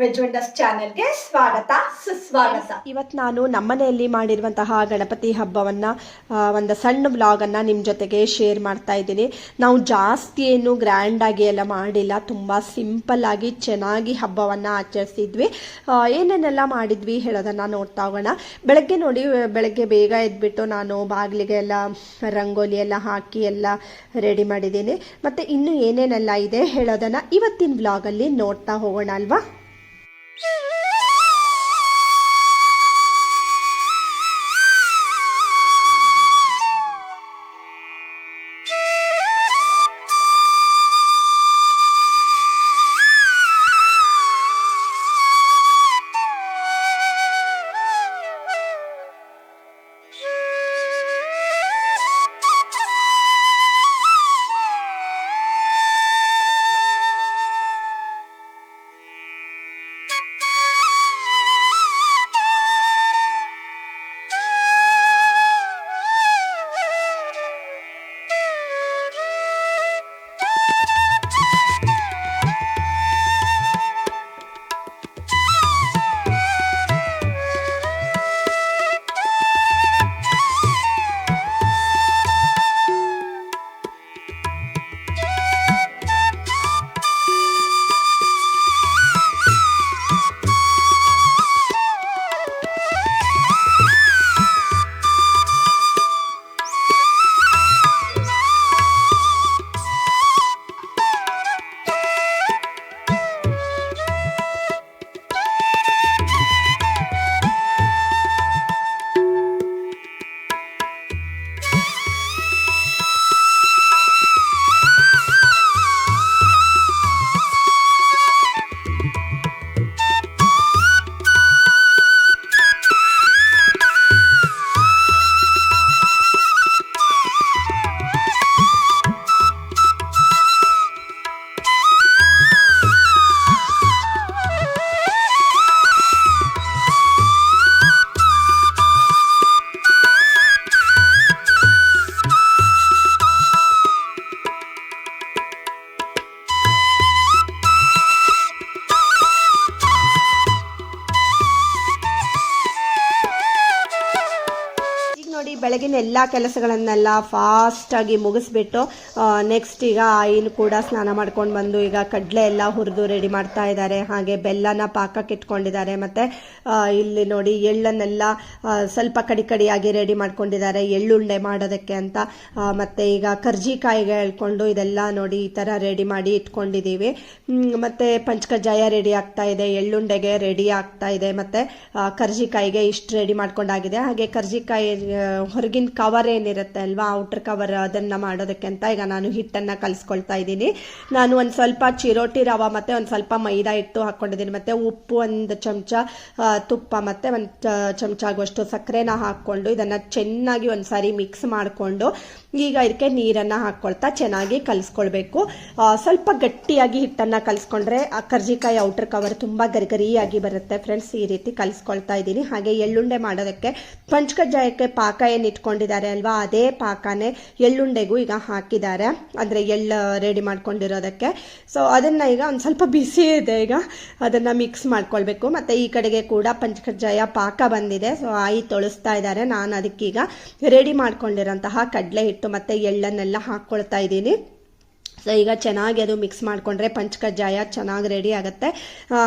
Veg wonders ಚಾನೆಲ್ಗೆ ಸ್ವಾಗತ, ಸುಸ್ವಾಗತ. ಇವತ್ತು ನಾನು ನಮ್ಮನೆಯಲ್ಲಿ ಮಾಡಿರುವಂತಹ ಗಣಪತಿ ಹಬ್ಬವನ್ನು ಒಂದು ಸಣ್ಣ ವ್ಲಾಗನ್ನು ನಿಮ್ಮ ಜೊತೆಗೆ ಶೇರ್ ಮಾಡ್ತಾ ಇದ್ದೀನಿ. ನಾವು ಜಾಸ್ತಿ ಏನು ಗ್ರ್ಯಾಂಡಾಗಿ ಎಲ್ಲ ಮಾಡಿಲ್ಲ, ತುಂಬ ಸಿಂಪಲ್ ಆಗಿ ಚೆನ್ನಾಗಿ ಹಬ್ಬವನ್ನು ಆಚರಿಸಿದ್ವಿ. ಏನೇನೆಲ್ಲ ಮಾಡಿದ್ವಿ ಹೇಳೋದನ್ನು ನೋಡ್ತಾ ಹೋಗೋಣ. ಬೆಳಗ್ಗೆ ನೋಡಿ, ಬೆಳಗ್ಗೆ ಬೇಗ ಎದ್ಬಿಟ್ಟು ನಾನು ಬಾಗಿಲಿಗೆ ಎಲ್ಲ ರಂಗೋಲಿ ಎಲ್ಲ ಹಾಕಿ ಎಲ್ಲ ರೆಡಿ ಮಾಡಿದ್ದೀನಿ. ಮತ್ತು ಇನ್ನು ಏನೇನೆಲ್ಲ ಇದೆ ಹೇಳೋದನ್ನು ಇವತ್ತಿನ ವ್ಲಾಗಲ್ಲಿ ನೋಡ್ತಾ ಹೋಗೋಣ ಅಲ್ವಾ? Yeah. ಬೆಳಗಿನ ಎಲ್ಲ ಕೆಲಸಗಳನ್ನೆಲ್ಲ ಫಾಸ್ಟಾಗಿ ಮುಗಿಸ್ಬಿಟ್ಟು ನೆಕ್ಸ್ಟ್ ಈಗ ಆಯಿಲ್ ಕೂಡ ಸ್ನಾನ ಮಾಡ್ಕೊಂಡು ಬಂದು ಈಗ ಕಡಲೆ ಎಲ್ಲ ಹುರಿದು ರೆಡಿ ಮಾಡ್ತಾ ಇದ್ದಾರೆ. ಹಾಗೆ ಬೆಲ್ಲನ ಪಾಕಕ್ಕೆ ಇಟ್ಕೊಂಡಿದ್ದಾರೆ. ಮತ್ತು ಇಲ್ಲಿ ನೋಡಿ ಎಳ್ಳನ್ನೆಲ್ಲ ಸ್ವಲ್ಪ ಕಡಿ ಕಡಿಯಾಗಿ ರೆಡಿ ಮಾಡ್ಕೊಂಡಿದ್ದಾರೆ. ಎಳ್ಳುಂಡೆ ಮಾಡೋದಕ್ಕೆ ಅಂತ ಮತ್ತೆ ಈಗ ಕರ್ಜಿಕಾಯಿಗೆ ಹೇಳ್ಕೊಂಡು ಇದೆಲ್ಲ ನೋಡಿ ಈ ಥರ ರೆಡಿ ಮಾಡಿ ಇಟ್ಕೊಂಡಿದ್ದೀವಿ. ಹ್ಮ್, ಮತ್ತೆ ಪಂಚಕಜ್ಜಾಯ ರೆಡಿ ಆಗ್ತಾ ಇದೆ. ಎಳ್ಳುಂಡೆಗೆ ರೆಡಿ ಆಗ್ತಾ ಇದೆ. ಮತ್ತೆ ಕರ್ಜಿಕಾಯಿಗೆ ಇಷ್ಟು ರೆಡಿ ಮಾಡ್ಕೊಂಡಾಗಿದೆ. ಹಾಗೆ ಕರ್ಜಿಕಾಯಿ ಆ, ಹೊರಗಿನ ಕವರ್ ಏನಿರುತ್ತೆ ಅಲ್ವಾ? ಔಟರ್ ಕವರ್ ಅದನ್ನ ಮಾಡೋದಕ್ಕೆ ಅಂತ ಈಗ ನಾನು ಹಿಟ್ಟನ್ನ ಕಲಿಸ್ಕೊಳ್ತಾ ಇದ್ದೀನಿ. ನಾನು ಒಂದು ಸ್ವಲ್ಪ ಚಿರೋಟಿ ರವ ಮತ್ತೆ ಒಂದು ಸ್ವಲ್ಪ ಮೈದಾ ಹಿಟ್ಟು ಹಾಕೊಂಡಿದ್ದೀನಿ. ಮತ್ತೆ ಉಪ್ಪು ಒಂದು ಚಮಚ ತುಪ್ಪ ಮತ್ತೆ ಒಂದು ಚಮಚ ಆಗುವಷ್ಟು ಸಕ್ಕರೆನ ಹಾಕ್ಕೊಂಡು ಇದನ್ನ ಚೆನ್ನಾಗಿ ಒಂದ್ಸಾರಿ ಮಿಕ್ಸ್ ಮಾಡಿಕೊಂಡು ಈಗ ಇದಕ್ಕೆ ನೀರನ್ನ ಹಾಕ್ಕೊಳ್ತಾ ಚೆನ್ನಾಗಿ ಕಲಿಸ್ಕೊಳ್ಬೇಕು. ಸ್ವಲ್ಪ ಗಟ್ಟಿಯಾಗಿ ಹಿಟ್ಟನ್ನ ಕಲಿಸ್ಕೊಂಡ್ರೆ ಕರ್ಜಿಕಾಯಿ ಔಟರ್ ಕವರ್ ತುಂಬಾ ಗರಿಗರಿಯಾಗಿ ಬರುತ್ತೆ. ಫ್ರೆಂಡ್ಸ್ ಈ ರೀತಿ ಕಲಿಸ್ಕೊಳ್ತಾ ಇದ್ದೀನಿ. ಹಾಗೆ ಎಳ್ಳುಂಡೆ ಮಾಡೋದಕ್ಕೆ ಪಂಚಕಜ್ಜಾಯಕ್ಕೆ ಪಾಕ ಏನು ಇಟ್ಕೊಂಡಿದ್ದಾರೆ ಅಲ್ವಾ? ಅದೇ ಪಾಕನೇ ಎಳ್ಳುಂಡೆಗೂ ಈಗ ಹಾಕಿದ್ದಾರೆ. ಅಂದ್ರೆ ಎಳ್ಳು ರೆಡಿ ಮಾಡ್ಕೊಂಡಿರೋದಕ್ಕೆ. ಸೊ ಅದನ್ನ ಈಗ ಒಂದು ಸ್ವಲ್ಪ ಬಿಸಿ ಇದೆ ಈಗ. ಅದನ್ನ ಮಿಕ್ಸ್ ಮಾಡ್ಕೊಳ್ಬೇಕು. ಮತ್ತೆ ಈ ಕಡೆಗೆ ಕೂಡ ಪಂಚಕಜ್ಜಾಯ ಪಾಕ ಬಂದಿದೆ. ಸೊ ಆಯಿ ತೊಳಸ್ತಾ ಇದ್ದಾರೆ. ನಾನು ಅದಕ್ಕೀಗ ರೆಡಿ ಮಾಡ್ಕೊಂಡಿರೋಂತಹ ಕಡಲೆ ಹಿಟ್ಟು ಮತ್ತೆ ಎಳ್ಳನ್ನೆಲ್ಲ ಹಾಕ್ಕೊಳ್ತಾ ಇದ್ದೀನಿ. ಸೊ ಈಗ ಚೆನ್ನಾಗಿ ಅದು ಮಿಕ್ಸ್ ಮಾಡಿಕೊಂಡ್ರೆ ಪಂಚಕಜ್ಜಾಯ ಚೆನ್ನಾಗಿ ರೆಡಿ ಆಗುತ್ತೆ.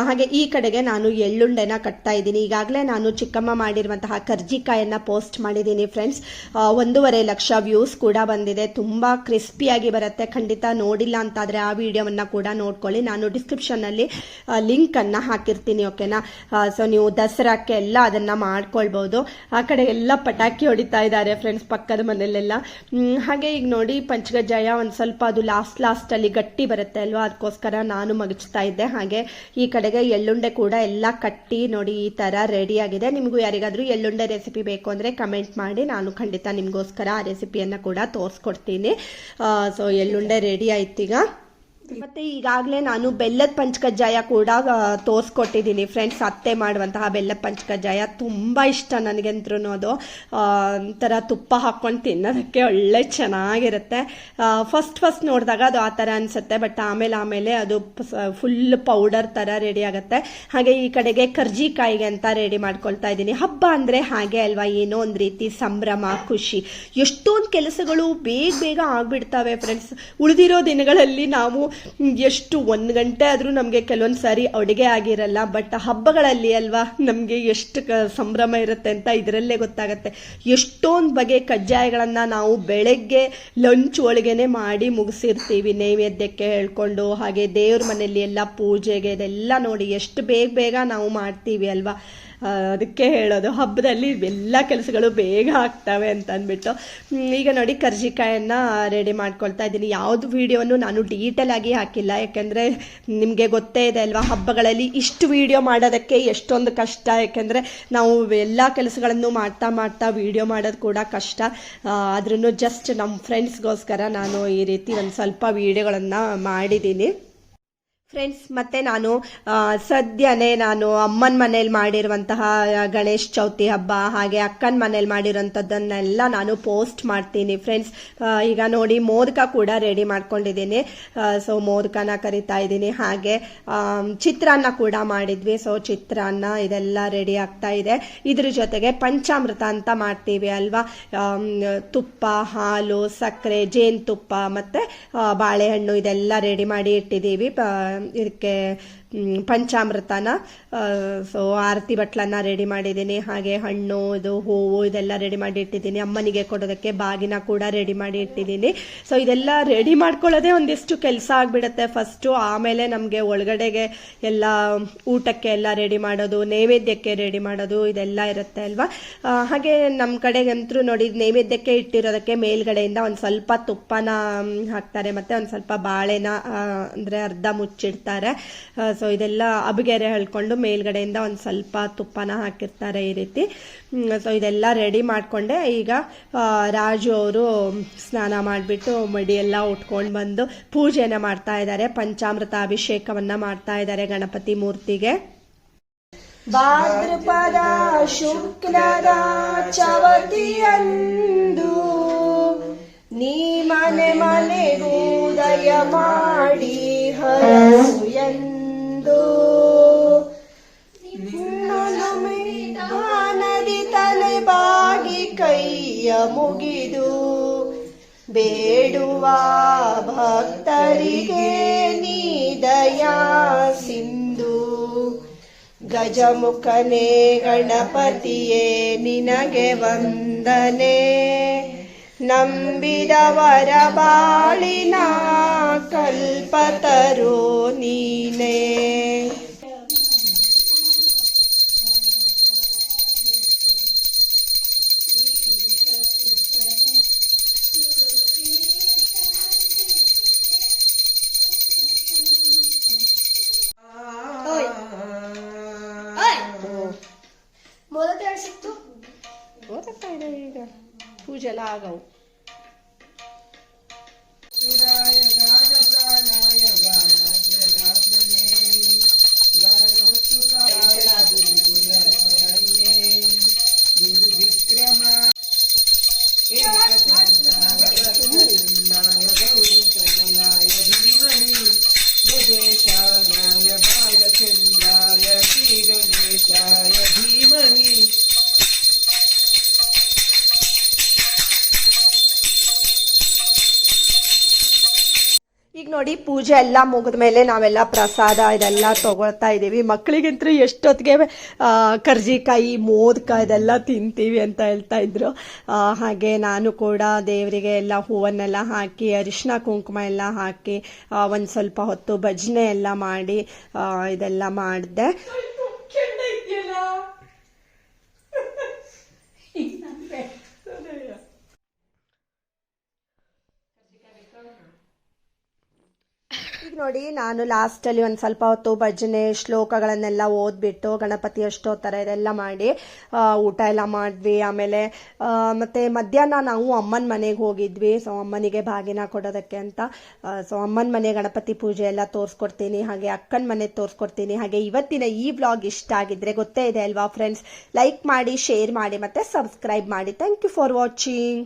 ಹಾಗೆ ಈ ಕಡೆಗೆ ನಾನು ಎಳ್ಳುಂಡೆನ ಕಟ್ತಾ ಇದ್ದೀನಿ. ಈಗಾಗಲೇ ನಾನು ಚಿಕ್ಕಮ್ಮ ಮಾಡಿರುವಂತಹ ಕರ್ಜಿಕಾಯನ್ನು ಪೋಸ್ಟ್ ಮಾಡಿದ್ದೀನಿ ಫ್ರೆಂಡ್ಸ್ ಒಂದೂವರೆ ಲಕ್ಷ ವ್ಯೂಸ್ ಕೂಡ ಬಂದಿದೆ. ತುಂಬ ಕ್ರಿಸ್ಪಿಯಾಗಿ ಬರುತ್ತೆ. ಖಂಡಿತ ನೋಡಿಲ್ಲ ಅಂತಾದರೆ ಆ ವಿಡಿಯೋವನ್ನು ಕೂಡ ನೋಡ್ಕೊಳ್ಳಿ. ನಾನು ಡಿಸ್ಕ್ರಿಪ್ಷನ್ನಲ್ಲಿ ಲಿಂಕನ್ನು ಹಾಕಿರ್ತೀನಿ ಓಕೆನಾ ಸೊ ನೀವು ದಸರಾಕ್ಕೆ ಎಲ್ಲ ಅದನ್ನು ಮಾಡ್ಕೊಳ್ಬೋದು. ಆ ಕಡೆ ಎಲ್ಲ ಪಟಾಕಿ ಹೊಡಿತಾ ಇದ್ದಾರೆ ಫ್ರೆಂಡ್ಸ್ ಪಕ್ಕದ ಮನೆಯಲ್ಲೆಲ್ಲ. ಹಾಗೆ ಈಗ ನೋಡಿ ಪಂಚಗಜ್ಜಾಯ ಒಂದು ಸ್ವಲ್ಪ ಅದು ಲಾಸ್ಟ್ ಲಾಸ್ಟಲ್ಲಿ ಗಟ್ಟಿ ಬರುತ್ತೆ ಅಲ್ವಾ? ಅದಕ್ಕೋಸ್ಕರ ನಾನು ಮಗಚ್ತಾ ಇದ್ದೆ. ಹಾಗೆ ಈ ಕಡೆಗೆ ಎಳ್ಳುಂಡೆ ಕೂಡ ಎಲ್ಲ ಕಟ್ಟಿ ನೋಡಿ ಈ ಥರ ಆಗಿದೆ. ನಿಮಗೂ ಯಾರಿಗಾದರೂ ಎಳ್ಳುಂಡೆ ರೆಸಿಪಿ ಬೇಕು ಅಂದರೆ ಕಮೆಂಟ್ ಮಾಡಿ. ನಾನು ಖಂಡಿತ ನಿಮಗೋಸ್ಕರ ಆ ರೆಸಿಪಿಯನ್ನು ಕೂಡ ತೋರಿಸ್ಕೊಡ್ತೀನಿ. ಸೊ ಎಳ್ಳುಂಡೆ ರೆಡಿ ಆಯ್ತೀಗ. ಮತ್ತೆ ಈಗಾಗಲೇ ನಾನು ಬೆಲ್ಲದ ಪಂಚಕಜ್ಜಾಯ ಕೂಡ ತೋರಿಸ್ಕೊಟ್ಟಿದ್ದೀನಿ. ಫ್ರೆಂಡ್ಸ್ ಅತ್ತೆ ಮಾಡುವಂತಹ ಬೆಲ್ಲದ ಪಂಚಕಜ್ಜಾಯ ತುಂಬ ಇಷ್ಟ ನನಗಂತ್ರೂ ಅದು. ಒಂಥರ ತುಪ್ಪ ಹಾಕ್ಕೊಂಡು ತಿನ್ನೋದಕ್ಕೆ ಒಳ್ಳೆ ಚೆನ್ನಾಗಿರುತ್ತೆ. ಫಸ್ಟ್ ಫಸ್ಟ್ ನೋಡಿದಾಗ ಅದು ಆ ಥರ ಅನಿಸುತ್ತೆ. ಬಟ್ ಆಮೇಲೆ ಆಮೇಲೆ ಅದು ಫುಲ್ ಪೌಡರ್ ಥರ ರೆಡಿ ಆಗುತ್ತೆ. ಹಾಗೆ ಈ ಕಡೆಗೆ ಕರ್ಜಿಕಾಯಿಗೆ ಅಂತ ರೆಡಿ ಮಾಡ್ಕೊಳ್ತಾ ಇದ್ದೀನಿ. ಹಬ್ಬ ಅಂದರೆ ಹಾಗೆ ಅಲ್ವಾ? ಏನೋ ಒಂದು ರೀತಿ ಸಂಭ್ರಮ, ಖುಷಿ. ಎಷ್ಟೊಂದು ಕೆಲಸಗಳು ಬೇಗ ಬೇಗ ಆಗ್ಬಿಡ್ತವೆ ಫ್ರೆಂಡ್ಸ್ ಉಳಿದಿರೋ ದಿನಗಳಲ್ಲಿ ನಾವು ಎಷ್ಟು ಒಂದು ಗಂಟೆ ಆದರೂ ನಮಗೆ ಕೆಲವೊಂದು ಸಾರಿ ಅಡುಗೆ ಆಗಿರಲ್ಲ ಬಟ್ ಹಬ್ಬಗಳಲ್ಲಿ ಅಲ್ವಾ, ನಮಗೆ ಎಷ್ಟು ಸಂಭ್ರಮ ಇರುತ್ತೆ ಅಂತ ಇದರಲ್ಲೇ ಗೊತ್ತಾಗುತ್ತೆ. ಎಷ್ಟೊಂದು ಬಗೆ ಕಜ್ಜಾಯಗಳನ್ನು ನಾವು ಬೆಳಗ್ಗೆ ಲಂಚ್ ಒಳಗೇನೆ ಮಾಡಿ ಮುಗಿಸಿರ್ತೀವಿ. ನೈವೇದ್ಯಕ್ಕೆ ಹೇಳ್ಕೊಂಡು, ಹಾಗೆ ದೇವ್ರ ಮನೆಯಲ್ಲಿ ಎಲ್ಲ ಪೂಜೆಗೆ ಇದೆಲ್ಲ ನೋಡಿ ಎಷ್ಟು ಬೇಗ ಬೇಗ ನಾವು ಮಾಡ್ತೀವಿ ಅಲ್ವಾ. ಅದಕ್ಕೆ ಹೇಳೋದು, ಹಬ್ಬದಲ್ಲಿ ಎಲ್ಲ ಕೆಲಸಗಳು ಬೇಗ ಆಗ್ತವೆ ಅಂತ ಅಂದ್ಬಿಟ್ಟು ಈಗ ನೋಡಿ ಕರ್ಜಿಕಾಯನ್ನು ರೆಡಿ ಮಾಡ್ಕೊಳ್ತಾ ಇದ್ದೀನಿ. ಯಾವುದು ವಿಡಿಯೋನು ನಾನು ಡೀಟೇಲ್ ಆಗಿ ಹಾಕಿಲ್ಲ. ಯಾಕೆಂದರೆ ನಿಮಗೆ ಗೊತ್ತೇ ಇದೆ ಅಲ್ವಾ, ಹಬ್ಬಗಳಲ್ಲಿ ಇಷ್ಟು ವಿಡಿಯೋ ಮಾಡೋದಕ್ಕೆ ಎಷ್ಟೊಂದು ಕಷ್ಟ. ಯಾಕೆಂದರೆ ನಾವು ಎಲ್ಲ ಕೆಲಸಗಳನ್ನು ಮಾಡ್ತಾ ಮಾಡ್ತಾ ವಿಡಿಯೋ ಮಾಡೋದು ಕೂಡ ಕಷ್ಟ. ಆದ್ರೂ ಜಸ್ಟ್ ನಮ್ಮ ಫ್ರೆಂಡ್ಸ್ಗೋಸ್ಕರ ನಾನು ಈ ರೀತಿ ಒಂದು ಸ್ವಲ್ಪ ವೀಡಿಯೋಗಳನ್ನು ಮಾಡಿದ್ದೀನಿ. ಫ್ರೆಂಡ್ಸ್ ಮತ್ತೆ ನಾನು ಸದ್ಯನೇ ನಾನು ಅಮ್ಮನ ಮನೇಲಿ ಮಾಡಿರುವಂತಹ ಗಣೇಶ್ ಚೌತಿ ಹಬ್ಬ, ಹಾಗೆ ಅಕ್ಕನ ಮನೇಲಿ ಮಾಡಿರೋಂಥದ್ದನ್ನೆಲ್ಲ ನಾನು ಪೋಸ್ಟ್ ಮಾಡ್ತೀನಿ. ಫ್ರೆಂಡ್ಸ್ ಈಗ ನೋಡಿ ಮೋದಕ ಕೂಡ ರೆಡಿ ಮಾಡ್ಕೊಂಡಿದ್ದೀನಿ. ಸೊ ಮೋದಕನ ಕರಿತಾ ಇದ್ದೀನಿ. ಹಾಗೆ ಚಿತ್ರಾನ್ನ ಕೂಡ ಮಾಡಿದ್ವಿ. ಸೊ ಚಿತ್ರಾನ್ನ ಇದೆಲ್ಲ ರೆಡಿ ಆಗ್ತಾ ಇದೆ. ಇದ್ರ ಜೊತೆಗೆ ಪಂಚಾಮೃತ ಅಂತ ಮಾಡ್ತೀವಿ ಅಲ್ವಾ? ತುಪ್ಪ, ಹಾಲು, ಸಕ್ಕರೆ ಜೇನುತುಪ್ಪ ಮತ್ತು ಬಾಳೆಹಣ್ಣು ಇದೆಲ್ಲ ರೆಡಿ ಮಾಡಿ ಇಟ್ಟಿದ್ದೀವಿ. இருக்க ಪಂಚಾಮೃತನ ಸೊ ಆರತಿ ಬಟ್ಲನ್ನ ರೆಡಿ ಮಾಡಿದ್ದೀನಿ. ಹಾಗೆ ಹಣ್ಣು, ಇದು ಹೂವು, ಇದೆಲ್ಲ ರೆಡಿ ಮಾಡಿ ಇಟ್ಟಿದ್ದೀನಿ. ಅಮ್ಮನಿಗೆ ಕೊಡೋದಕ್ಕೆ ಬಾಗಿನ ಕೂಡ ರೆಡಿ ಮಾಡಿ ಇಟ್ಟಿದ್ದೀನಿ. ಸೊ ಇದೆಲ್ಲ ರೆಡಿ ಮಾಡ್ಕೊಳ್ಳೋದೇ ಒಂದಿಷ್ಟು ಕೆಲಸ ಆಗಿಬಿಡುತ್ತೆ. ಫಸ್ಟು ಆಮೇಲೆ ನಮಗೆ ಒಳಗಡೆಗೆ ಎಲ್ಲ ಊಟಕ್ಕೆ ಎಲ್ಲ ರೆಡಿ ಮಾಡೋದು, ನೈವೇದ್ಯಕ್ಕೆ ರೆಡಿ ಮಾಡೋದು ಇದೆಲ್ಲ ಇರುತ್ತೆ ಅಲ್ವಾ? ಹಾಗೆ ನಮ್ಮ ಕಡೆಗಂತೂ ನೋಡಿ, ನೈವೇದ್ಯಕ್ಕೆ ಇಟ್ಟಿರೋದಕ್ಕೆ ಮೇಲ್ಗಡೆಯಿಂದ ಒಂದು ಸ್ವಲ್ಪ ತುಪ್ಪನ ಹಾಕ್ತಾರೆ. ಮತ್ತು ಒಂದು ಸ್ವಲ್ಪ ಬಾಳೆನ ಅಂದರೆ ಅರ್ಧ ಮುಚ್ಚಿಡ್ತಾರೆ. ಸೊ ಇದೆಲ್ಲ ಅಬಗೆರೆ ಹೇಳ್ಕೊಂಡು ಮೇಲ್ಗಡೆಯಿಂದ ಒಂದು ಸ್ವಲ್ಪ ತುಪ್ಪನ ಹಾಕಿರ್ತಾರೆ ಈ ರೀತಿ. ಸೊ ಇದೆಲ್ಲ ರೆಡಿ ಮಾಡಿಕೊಂಡೆ. ಈಗ ರಾಜು ಅವರು ಸ್ನಾನ ಮಾಡಿಬಿಟ್ಟು ಮಡಿ ಎಲ್ಲ ಉಟ್ಕೊಂಡು ಬಂದು ಪೂಜೆನ ಮಾಡ್ತಾ ಇದ್ದಾರೆ ಪಂಚಾಮೃತ ಅಭಿಷೇಕವನ್ನ ಮಾಡ್ತಾ ಇದ್ದಾರೆ ಗಣಪತಿ ಮೂರ್ತಿಗೆ. ಭಾದ್ರಪದ ಶುಕ್ಲದ ಚವತಿಯಂದು ನೀ ಮನೆ ಮನೆಗೂದಯ ಮಾಡಿ ಹರಸು. ಕೈಯ ಮುಗಿದು ಬೇಡುವ ಭಕ್ತರಿಗೆ ನೀ ದಯಾ ಸಿಂಧು. ಗಜಮುಖನೇ ಗಣಪತಿಯೇ, ನಿನಗೆ ವಂದನೆ. ನಂಬಿದವರ ಬಾಳಿನ ಕಲ್ಪತರು ನೀನೇ. ಸಿಕ್ತು ಗೊತ್ತಾಗ್ತಾ ಇದೆ ಈಗ. ಪೂಜೆ ಎಲ್ಲ ಆಗವು ನೋಡಿ, ಪೂಜೆ ಎಲ್ಲ ಮುಗಿದ ಮೇಲೆ ನಾವೆಲ್ಲ ಪ್ರಸಾದ ಇದೆಲ್ಲ ತಗೊಳ್ತಾ ಇದ್ದೀವಿ. ಮಕ್ಕಳಿಗಂತೂ ಎಷ್ಟೊತ್ತಿಗೆ ಕರ್ಜಿಕಾಯಿ, ಮೋದಕ ಇದೆಲ್ಲ ತಿಂತೀವಿ ಅಂತ ಹೇಳ್ತಾ ಇದ್ರು. ಹಾಗೆ ನಾನು ಕೂಡ ದೇವರಿಗೆ ಎಲ್ಲ ಹೂವನ್ನೆಲ್ಲ ಹಾಕಿ, ಅರಿಶಿನ ಕುಂಕುಮ ಎಲ್ಲ ಹಾಕಿ ಒಂದು ಸ್ವಲ್ಪ ಹೊತ್ತು ಭಜನೆ ಎಲ್ಲ ಮಾಡಿ ಇದೆಲ್ಲ ಮಾಡಿದೆ. ನೋಡಿ, ನಾನು ಲಾಸ್ಟಲ್ಲಿ ಒಂದು ಸ್ವಲ್ಪ ಹೊತ್ತು ಭಜನೆ ಶ್ಲೋಕಗಳನ್ನೆಲ್ಲ ಓದ್ಬಿಟ್ಟು ಗಣಪತಿ ಅಷ್ಟೋ ಥರ ಇದೆಲ್ಲ ಮಾಡಿ ಊಟ ಎಲ್ಲ ಮಾಡಿದ್ವಿ. ಆಮೇಲೆ ಮತ್ತೆ ಮಧ್ಯಾಹ್ನ ನಾವು ಅಮ್ಮನ ಮನೆಗೆ ಹೋಗಿದ್ವಿ. ಸೊ ಅಮ್ಮನಿಗೆ ಬಾಗಿನ ಕೊಡೋದಕ್ಕೆ ಅಂತ ಸೊ ಅಮ್ಮನ ಮನೆ ಗಣಪತಿ ಪೂಜೆ ಎಲ್ಲ ತೋರಿಸ್ಕೊಡ್ತೀನಿ. ಹಾಗೆ ಅಕ್ಕನ ಮನೆ ತೋರಿಸ್ಕೊಡ್ತೀನಿ. ಹಾಗೆ ಇವತ್ತಿನ ಈ ವ್ಲಾಗ್ ಇಷ್ಟ ಆಗಿದ್ರೆ ಗೊತ್ತೇ ಇದೆ ಅಲ್ವಾ ಫ್ರೆಂಡ್ಸ್ ಲೈಕ್ ಮಾಡಿ ಶೇರ್ ಮಾಡಿ ಮತ್ತೆ ಸಬ್ಸ್ಕ್ರೈಬ್ ಮಾಡಿ. Thank you for watching